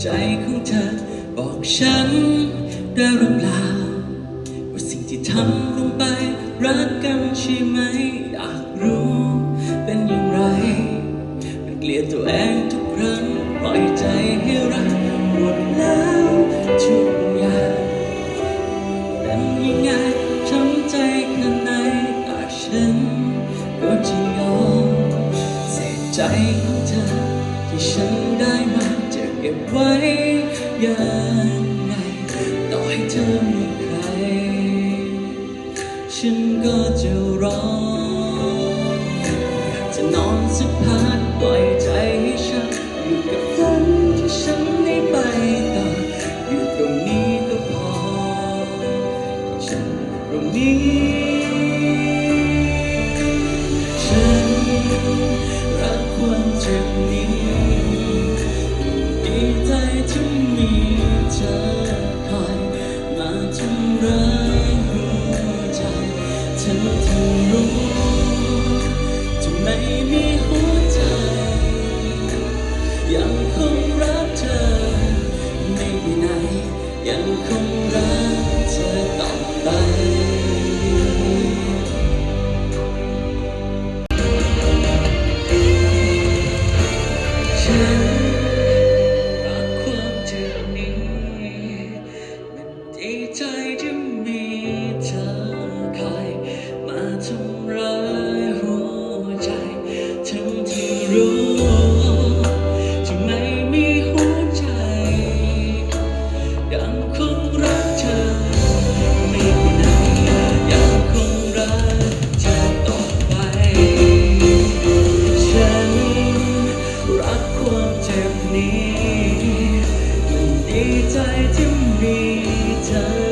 ใจของเธอ บอกฉันได้หรือเปล่า ว่าสิ่งที่ทำลงไปรักกันใช่ไหม อยากรู้เป็นอย่างไร มันเกลียดตัวเองทุกครั้งปล่อยใจให้รักหมดแล้วทุกอย่างเป็นยังไงช้ำใจแค่ไหนแต่ฉันก็จะยอมเสียใจของเธอที่ฉันได้มา เก็บไว้ยังไงต่อให้เธอมีใคร ฉันก็จะรออยากจะนอนสักพักปล่อยใจให้ฉัน อยู่กับฝันที่ฉันได้ไปต่อ อยู่ตรงนี้ก็พอ ฉันตรงนี้ฉันรักความเจ็บ ฉันถึงรู้ จะไม่มีหัวใจ ยังคงรักเธอ ไม่ไปไหน ยังคงรักเธอต่อไปฉัน รู้จะไม่มีหัวใจ ยังคงรักเธอ ไม่ไปไหนยังคงรักเธอต่อไป ฉันรักความเจ็บนี้มันดีใจที่มีเธอ